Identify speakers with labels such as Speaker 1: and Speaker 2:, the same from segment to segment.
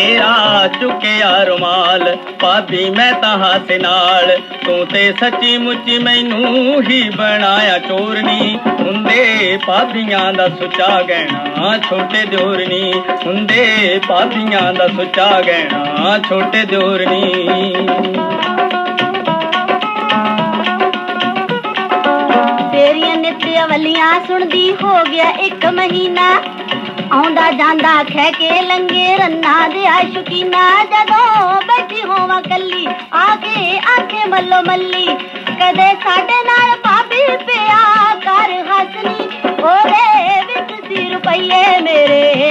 Speaker 1: ਤੇਰਾ ਚੁੱਕਿਆ ਰੁਮਾਲ, ਭਾਬੀ ਮੈਂ ਤਾਂ ਹੱਥ ਨਾਲ। ਤੂੰ ਤੇ ਸੱਚੀ ਮੁੱਚੀ ਮੈਨੂੰ ਹੀ ਬਣਾਇਆ ਚੋਰਨੀ। ਹੁੰਦੇ ਭਾਬੀਆਂ ਦਾ ਸੁਚਾ ਗਹਿਣਾ, ਛੋਟੇ ਦਿਓਰਨੀ। ਹੁੰਦੇ ਭਾਬੀਆਂ ਦਾ ਸੁੱਚਾ ਗਹਿਣਾ, ਛੋਟੇ ਦਿਓਰਨੀ।
Speaker 2: ਤੇਰੀਆਂ ਨਿੱਤੀਆਂ ਵੱਲੀਆਂ ਸੁਣਦੀ ਹੋ ਗਿਆ ਇੱਕ ਮਹੀਨਾ। ਆਉਂਦਾ ਜਾਂਦਾ ਖਹਿ ਕੇ ਲੰਗੇ ਰੰਨਾ ਦੇ ਆਸ਼ਕੀਨਾ ਜਦੋਂ ਬੈਠੀ ਹੋਵਾਂ ਕੱਲੀ, ਆ ਕੇ ਆਖੇ ਮੱਲੋ ਮੱਲੀ, ਕਦੇ ਸਾਡੇ ਨਾਲ ਭਾਬੀ ਪਿਆ ਕਰ ਹੱਸਨੀ ਉਹਦੇ ਵਿੱਚ ਸੀ ਰੁਪਈਏ ਮੇਰੇ।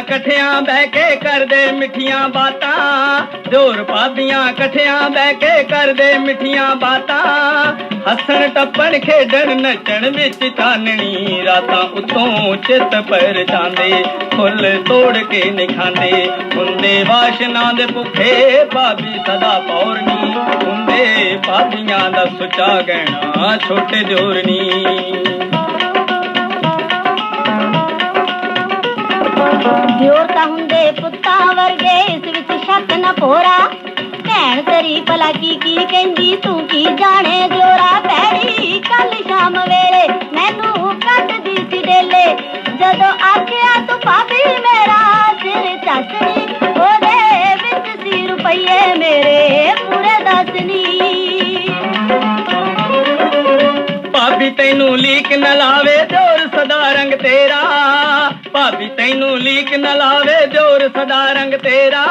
Speaker 1: ਇਕੱਠਿਆਂ ਬਹਿ ਕੇ ਕਰਦੇ ਮਿੱਠੀਆਂ ਬਾਤਾਂ। ਜੋਰ ਭਾਬੀਆਂ ਇਕੱਠਿਆਂ ਬਹਿ ਕੇ ਕਰਦੇ ਮਿੱਠੀਆਂ ਬਾਤਾਂ। ਹੱਸਣ ਟੱਪਣ ਖੇਡਣ ਨੱਚਣ ਵਿੱਚ ਚਾਨਣੀ ਰਾਤਾਂ ਉਤੋਂ ਚਿੱਤ ਪਰ ਜਾਂਦੇ। ਫੁੱਲ ਤੋੜ ਕੇ ਨਹੀਂ ਖਾਂਦੇ ਹੁੰਦੇ ਵਾਸ਼ਨਾ ਦੇ ਭੁੱਖੇ ਭਾਬੀ ਸਦਾ ਪੌਰਨੀ। ਹੁੰਦੇ ਭਾਬੀਆਂ ਦਾ ਸੁੱਚਾ ਗਹਿਣਾ ਛੋਟੇ ਦਿਓਰਨੀ
Speaker 2: ਨਾ ਪੋਰਾ ਭੈਣ ਤੇਰੀ ਭਲਾ ਕੀ ਕੀ ਕਹਿੰਦੀ? ਤੂੰ ਕੀ ਜਾਣੇ ਦਿਓਰਾ? ਪੈੜੀ ਕੱਲ ਸ਼ਾਮ ਵੇਲੇ ਮੈਨੂੰ ਕੱਢਦੀ ਸੀ ਡੇਲੇ। ਜਦੋਂ ਆਖਿਆ, ਤੂੰ ਭਾਬੀ ਮੇਰਾ ਸਿਰ ਚੱਸਣੀ ਉਹਦੇ ਵਿੱਚ ਸੀ ਰੁਪਈਏ ਮੇਰੇ ਪੂਰੇ ਦਸਨੀ
Speaker 1: ਭਾਬੀ ਤੈਨੂੰ ਲੀਕ ਨਾ ਲਾਵੇ, ਜੋਰ ਸਦਾ ਰੰਗ ਤੇਰਾ। ਭਾਬੀ ਤੈਨੂੰ ਲੀਕ ਨਾ ਲਾਵੇ, ਜੋਰ ਸਦਾ ਰੰਗ ਤੇਰਾ।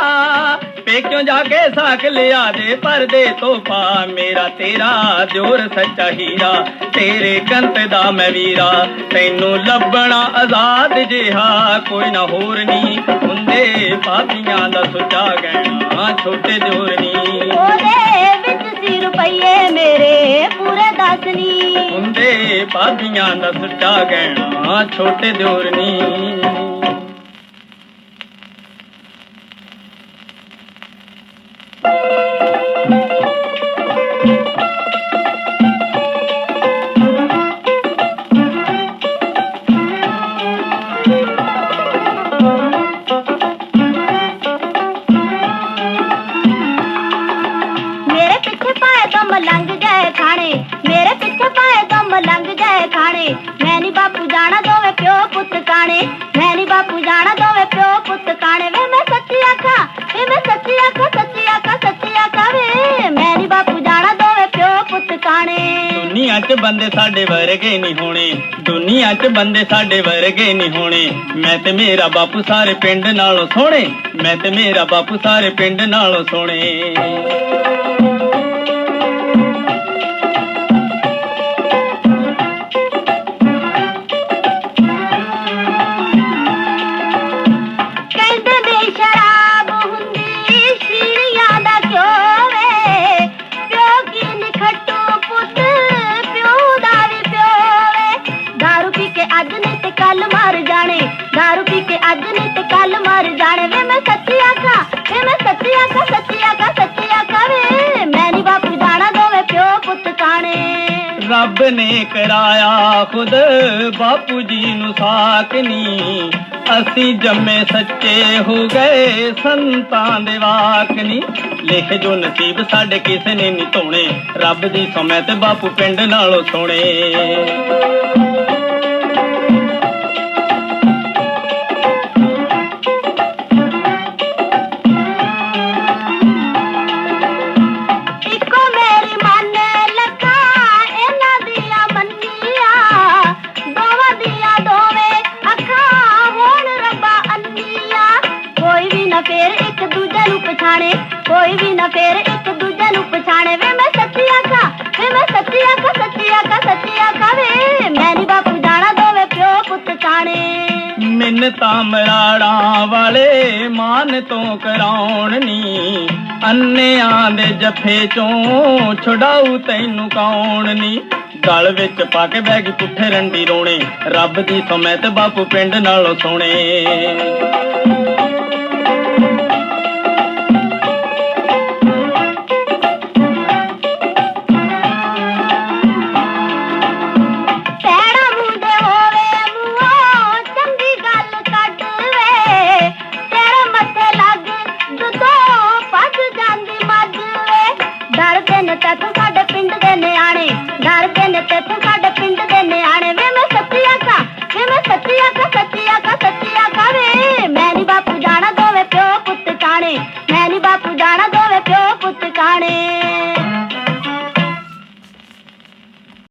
Speaker 1: ਪੇਕਿਓ ਜਾ ਕੇ ਸਾਕ ਲਿਆ ਦੇ? ਪਰਦੇ ਤੋਂ ਪਾ ਮੇਰਾ ਤੇਰਾ ਜੋਰ ਸੱਚਾ ਹੀਰਾ। ਤੇਰੇ ਕੰਤ ਦਾ ਮੈਂ ਵੀਰਾ। ਤੈਨੂੰ ਲੱਭਣਾ ਆਜ਼ਾਦ ਜਿਹਾ ਕੋਈ ਨਾ ਹੋਰ ਨਹੀਂ ਹੁੰਦੇ ਭਾਬੀਆਂ ਦਾ ਸੁੱਚਾ ਗਹਿਣਾ ਛੋਟੇ ਜੋਰ ਨਹੀਂ
Speaker 2: ਉਹਦੇ ਵਿੱਚ ਸੀ ਰੁਪਈਏ ਮੇਰੇ ਪੂਰੇ ਦਸਨੀ
Speaker 1: ਹੁੰਦੇ ਭਾਬੀਆਂ ਦਾ ਸੁੱਚਾ ਗਹਿਣਾ ਛੋਟੇ ਦਿਓਰ ਨੀ।
Speaker 2: ਪੁੱਤ ਕਾਣੇ। ਮੈਂ ਨੀ ਬਾਪੂ ਜਾਣਾ, ਦੋਵੇਂ ਪਿਓ ਪੁੱਤ ਕਾਣੇ। ਵੇ ਮੈਂ ਸੱਚੀ ਆਖਾਂ, ਵੇ ਮੈਂ ਸੱਚੀ ਆਖਾਂ ਸੱਚੀ ਆਖਾਂ ਸੱਚੀ ਆਖਾਂ ਵੇ। ਮੈਂ ਨੀ ਬਾਪੂ ਜਾਣਾ, ਦੋਵੇਂ ਪਿਓ ਪੁੱਤ ਕਾਣੇ।
Speaker 1: ਦੁਨੀਆ 'ਚ ਬੰਦੇ ਸਾਡੇ ਵਰਗੇ ਨਹੀਂ ਹੋਣੇ। ਦੁਨੀਆ 'ਚ ਬੰਦੇ ਸਾਡੇ ਵਰਗੇ ਨਹੀਂ ਹੋਣੇ। ਮੈਂ ਤੇ ਮੇਰਾ ਬਾਪੂ ਸਾਰੇ ਪਿੰਡ ਨਾਲੋਂ ਸੋਹਣੇ। ਮੈਂ ਤੇ ਮੇਰਾ ਬਾਪੂ ਸਾਰੇ ਪਿੰਡ ਨਾਲੋਂ ਸੋਹਣੇ।
Speaker 2: ਜਾਣੇ ਦਾਰੂ ਪੀ ਕੇ ਅੱਜ ਨਹੀਂ ਤੇ ਕੱਲ ਮਰ ਜਾਣੇ ਵੇ ਮੈਂ ਸੱਚੀ ਆਖਾਂ ਵੇ ਮੈਂ ਸੱਚੀ ਆਖਾਂ ਸੱਚੀ ਆਖਾਂ ਸੱਚੀ ਆਖਾਂ ਵੇ ਮੈਂ ਨੀ ਬਾਪੂ ਜਾਣਾ ਦੋਵੇਂ ਪਿਓ ਕਾਣੇ
Speaker 1: ਰੱਬ ਨੇ ਕਰਾਇਆ ਖੁਦ ਬਾਪੂ ਜੀ ਨੂੰ ਸਾਕਨੀ ਅਸੀਂ ਜੰਮੇ ਸੱਚੇ ਹੋ ਗਏ ਸੰਤਾਂ ਦੇ ਵਾਕਨੀ ਲਿਖ ਜੋ ਨਸੀਬ ਸਾਡੇ ਕਿਸੇ ਨੇ ਨਹੀਂ ਧੋਣੇ ਰੱਬ ਦੀ ਸਮੈਂ ਤੇ ਬਾਪੂ ਪਿੰਡ ਨਾਲੋਂ ਸੋਹਣੇ।
Speaker 2: ਨੂੰ ਕੋਈ ਵੀ ਨਾ ਫੇਰ ਇੱਕ ਦੂਜੇ ਨੂੰ ਪਛਾਣੇ। ਵੇ ਮੈਂ ਸੱਚੀ ਆਖਾਂ, ਵੇ ਮੈਂ ਸੱਚੀ ਆਖਾਂ ਸੱਚੀ ਆਖਾਂ ਸੱਚੀ ਆਖਾਂ ਵੇ, ਮੈਂ ਨੀ ਬਾਪੂ ਜਾਣਾ ਦੋਵੇਂ ਪਿਓ ਪੁੱਤ ਕਾਣੇ
Speaker 1: ਮਿੰਨਤਾਂ ਮਰਾੜਾਂ ਵਾਲੇ ਮਾਨ ਤੋਂ ਕਰਾਉਣ ਨੀ। ਅੰਨਿਆਂ ਦੇ ਜੱਫੇ ਚੋਂ ਛੁਡਾਊ ਤੈਨੂੰ ਕੌਣ ਨੀ। ਗਲ ਵਿੱਚ ਪਾ ਕੇ ਬੈਗ ਪੁੱਠੇ ਰੰਡੀ ਰੋਣੇ, ਰੱਬ ਦੀ ਸਮੈਤ ਬਾਪੂ ਪਿੰਡ ਨਾਲੋਂ ਸੋਹਣੇ। கட்டியாக